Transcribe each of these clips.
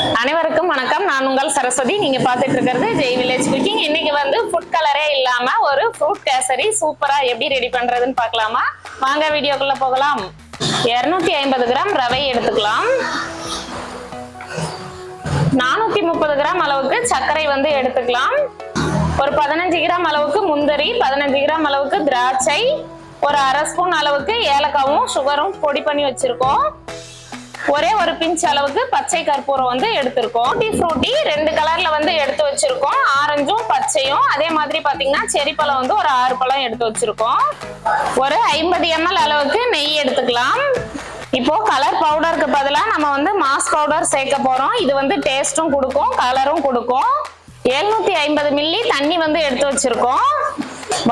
அனைவருக்கும் வணக்கம். நான் உங்கள் சரஸ்வதி. நீங்க பாத்துட்டு இருக்கிறது ஜெய் வில்லேஜ் குக்கிங் இன்னைக்கு வந்து ஃபுட் கலரே இல்லாம ஒரு ஃப்ரூட் கேசரி சூப்பரா எப்படி ரெடி பண்றதுன்னு பார்க்கலாமா? வாங்க வீடியோக்குள்ள போகலாம். 250 ஐம்பது கிராம் ரவை எடுத்துக்கலாம். நானூத்தி முப்பது கிராம் அளவுக்கு சர்க்கரை வந்து எடுத்துக்கலாம். ஒரு பதினஞ்சு கிராம் அளவுக்கு முந்திரி பதினஞ்சு கிராம் அளவுக்கு திராட்சை ஒரு அரை ஸ்பூன் அளவுக்கு ஏலக்காவும் சுகரும் பொடி பண்ணி வச்சிருக்கோம். ஒரே ஒரு பிஞ்ச் அளவுக்கு பச்சை கற்பூரம் வந்து எடுத்திருக்கோம். டீ ஃப்ரூட்டி ரெண்டு கலர்ல வந்து எடுத்து வச்சிருக்கோம். ஆரஞ்சும் பச்சையும். அதே மாதிரி பாத்தீங்கன்னா செரி பழம் வந்து ஒரு ஆறு பழம் எடுத்து வச்சிருக்கோம். ஒரு ஐம்பது எம்எல் அளவுக்கு நெய் எடுத்துக்கலாம். இப்போ கலர் பவுடருக்கு பதிலாக நம்ம வந்து மாஸ் பவுடர் சேர்க்க போறோம். இது வந்து டேஸ்டும் கொடுக்கும் கலரும் கொடுக்கும். 750 ஐம்பது மில்லி தண்ணி வந்து எடுத்து வச்சிருக்கோம்.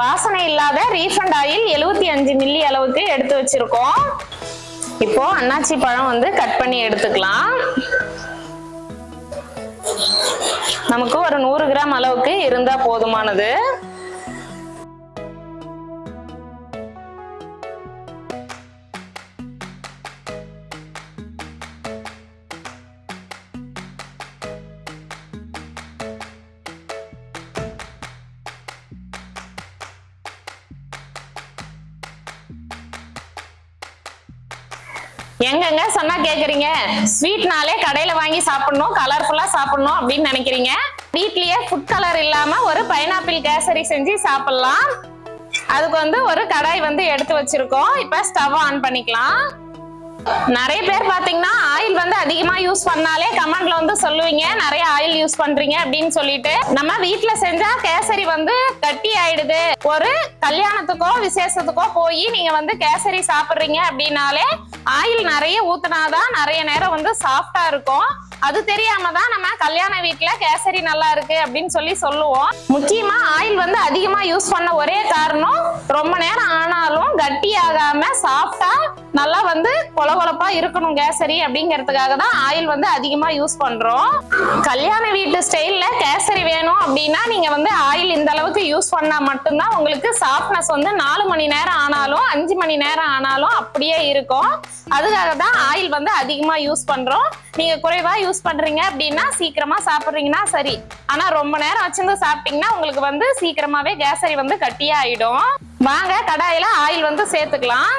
வாசனை இல்லாத ரீஃபண்ட் ஆயில் 75 அஞ்சு மில்லி அளவுக்கு எடுத்து வச்சிருக்கோம். இப்போ அன்னாச்சி பழம் வந்து கட் பண்ணி எடுத்துக்கலாம். நமக்கு ஒரு நூறு கிராம் அளவுக்கு இருந்தா போதுமானது. எங்கங்க சொன்னா கேக்குறீங்க? ஸ்வீட்னாலே கடையில வாங்கி சாப்பிடணும் கலர்ஃபுல்லா சாப்பிடணும் அப்படின்னு நினைக்கிறீங்க? வீட்லயே ஃபுட் கலர் இல்லாம ஒரு பைனாப்பிள் கேசரி செஞ்சு சாப்பிடலாம். அதுக்கு வந்து ஒரு கடாய் வந்து எடுத்து வச்சிருக்கோம். இப்ப ஸ்டவ் ஆன் பண்ணிக்கலாம். நிறைய பேர் பாத்தீங்கன்னா ஆயில் வந்து அதிகமா யூஸ் பண்ணாலே கமெண்ட்ல வந்து சொல்லுவீங்க. நிறைய ஆயில் யூஸ் பண்றீங்க அப்படின்னு சொல்லிட்டு. நம்ம வீட்டுல செஞ்சா கேசரி வந்து கட்டி ஆயிடுது. ஒரு கல்யாணத்துக்கோ விசேஷத்துக்கோ போய் நீங்க வந்து கேசரி சாப்பிடுறீங்க அப்படின்னாலே ஆயில் நிறைய ஊத்தினாதான் நிறைய நேரம் வந்து சாஃப்டா இருக்கும். அது தெரியாம தான் நம்ம கல்யாண வீட்டுல கேசரி நல்லா இருக்கு அப்படின்னு சொல்லி சொல்லுவோம். முக்கியமா ஆயில் வந்து அதிகமா யூஸ் பண்ண ஒரே காரணம் ரொம்ப நேரம் ஆனாலும் கட்டி ஆகாம சாஃப்டா நல்லா வந்து கொலகொலப்பா இருக்கணும் கேசரி அப்படிங்கிறதுக்காக தான் ஆயில் வந்து அதிகமா யூஸ் பண்றோம். கல்யாண வீட்டு ஸ்டைல்ல கேசரி வேணும் அப்படின்னா நீங்க வந்து ஆயில் இந்த அளவுக்கு யூஸ் பண்ணா மட்டும்தான் உங்களுக்கு சாஃப்ட்னஸ் வந்து நாலு மணி நேரம் ஆனாலும் அஞ்சு மணி நேரம் ஆனாலும் அப்படியே இருக்கும். அதுக்காக தான் ஆயில் வந்து அதிகமா யூஸ் பண்றோம். நீங்க குறைவா யூஸ் பண்றீங்க அப்படின்னா சீக்கிரமா சாப்பிடுறீங்கன்னா சரி. ஆனா ரொம்ப நேரம் வச்சிருந்து சாப்பிட்டீங்கன்னா உங்களுக்கு வந்து சீக்கிரமாவே கேசரி வந்து கட்டியே ஆயிடும் வாங்க கடாயில ஆயில் வந்து சேர்த்துக்கலாம்.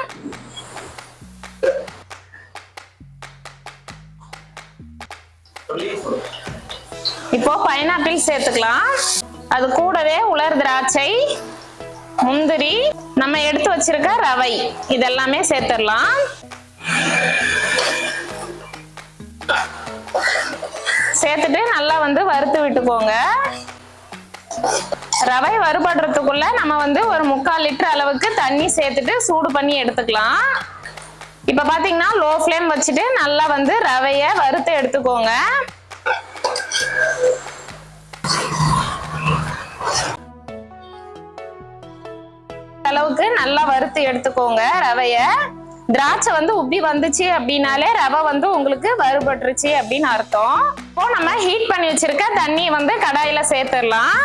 இப்போ பைனாப்பிள் சேர்த்துக்கலாம். அது கூடவே உலர் திராட்சை முந்திரி நம்ம எடுத்து வச்சிருக்க ரவை இதெல்லாமே சேர்த்துடலாம். சேர்த்துட்டு நல்லா வந்து வறுத்து விட்டுக்கோங்க. ரவை வறுபடுறதுக்குள்ள நம்ம வந்து ஒரு முக்கால் லிட்டர் அளவுக்கு தண்ணி சேர்த்துட்டு சூடு பண்ணி எடுத்துக்கலாம். இப்ப பாத்தீங்கன்னா லோ ஃப்ளேம் வச்சுட்டு நல்லா வந்து ரவைய வறுத்து எடுத்துக்கோங்க. அளவுக்கு நல்லா வறுத்து எடுத்துக்கோங்க ரவைய. திராட்சை வந்து உப்பி வந்துச்சு அப்படின்னாலே ரவை வந்து உங்களுக்கு வறுபட்டுருச்சு அப்படின்னு அர்த்தம். இப்போ நம்ம ஹீட் பண்ணி வச்சிருக்க தண்ணி வந்து கடாயில சேர்த்துடலாம்.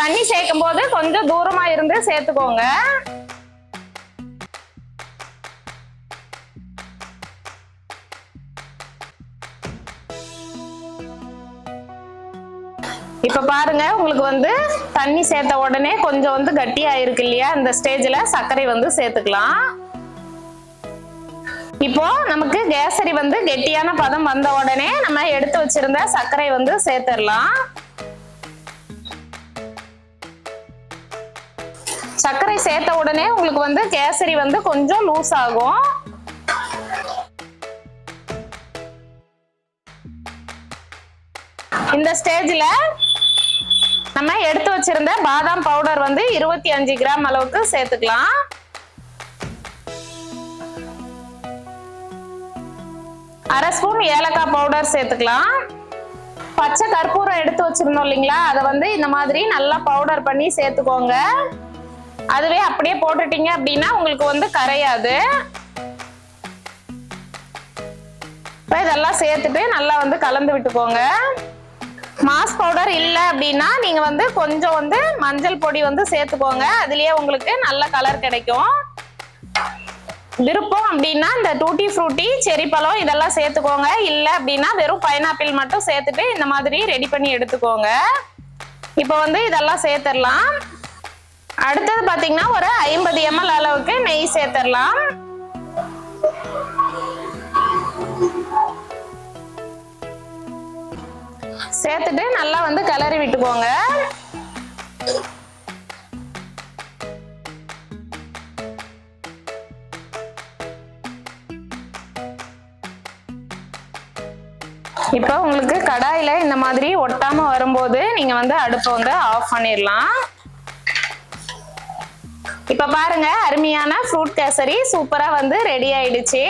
தண்ணி சேர்க்கும் போது கொஞ்சம் தூரமா இருந்து சேர்த்துக்கோங்க. இப்ப பாருங்க உங்களுக்கு வந்து தண்ணி சேர்த்த உடனே கொஞ்சம் வந்து கட்டியா இருக்கு இல்லையா? இந்த ஸ்டேஜ்ல சர்க்கரை வந்து சேர்த்துக்கலாம். இப்போ நமக்கு கேசரி வந்து கெட்டியான பதம் வந்த உடனே நம்ம எடுத்து வச்சிருந்த சர்க்கரை வந்து சேர்த்துடலாம். சர்க்கரை சேர்த்த உடனே உங்களுக்கு வந்து கேசரி வந்து கொஞ்சம் லூஸ் ஆகும். இந்த ஸ்டேஜில் நம்ம எடுத்து வச்சிருந்த பாதாம் பவுடர் வந்து இருபத்தி அஞ்சு கிராம் அளவுக்கு சேர்த்துக்கலாம். அரை ஸ்பூன் ஏலக்காய் பவுடர் சேர்த்துக்கலாம். பச்சை கற்பூரம் எடுத்து வச்சிருந்தோம் இல்லைங்களா? அதை வந்து இந்த மாதிரி நல்லா பவுடர் பண்ணி சேர்த்துக்கோங்க. அதுவே அப்படியே போட்டுட்டீங்க அப்படின்னா உங்களுக்கு வந்து கரையாது. இதெல்லாம் சேர்த்துட்டு நல்லா வந்து கலந்து விட்டுக்கோங்க. மாஸ் பவுடர் இல்லை அப்படின்னா நீங்க வந்து கொஞ்சம் வந்து மஞ்சள் பொடி வந்து சேர்த்துக்கோங்க. அதுலயே உங்களுக்கு நல்ல கலர் கிடைக்கும். விருப்பம் அப்படின்னா இந்த டூட்டி ஃப்ரூட்டி செரி பழம் இதெல்லாம் சேர்த்துக்கோங்க. இல்லை அப்படின்னா வெறும் பைனாப்பிள் மட்டும் சேர்த்துட்டு இந்த மாதிரி ரெடி பண்ணி எடுத்துக்கோங்க. இப்போ வந்து இதெல்லாம் சேர்த்துடலாம். அடுத்தது பார்த்தீங்கன்னா ஒரு ஐம்பது எம்எல் அளவுக்கு நெய் சேர்த்துடலாம். சேர்த்துட்டு நல்லா வந்து கிளறி விட்டுக்கோங்க. இப்போ உங்களுக்கு கடாயில இந்த மாதிரி ஒட்டாம வரும்போது நீங்க வந்து அடுப்பை வந்து ஆஃப் பண்ணிடலாம். இப்ப பாருங்க அருமையான ஃப்ரூட் கேசரி சூப்பரா வந்து ரெடி ஆயிடுச்சு.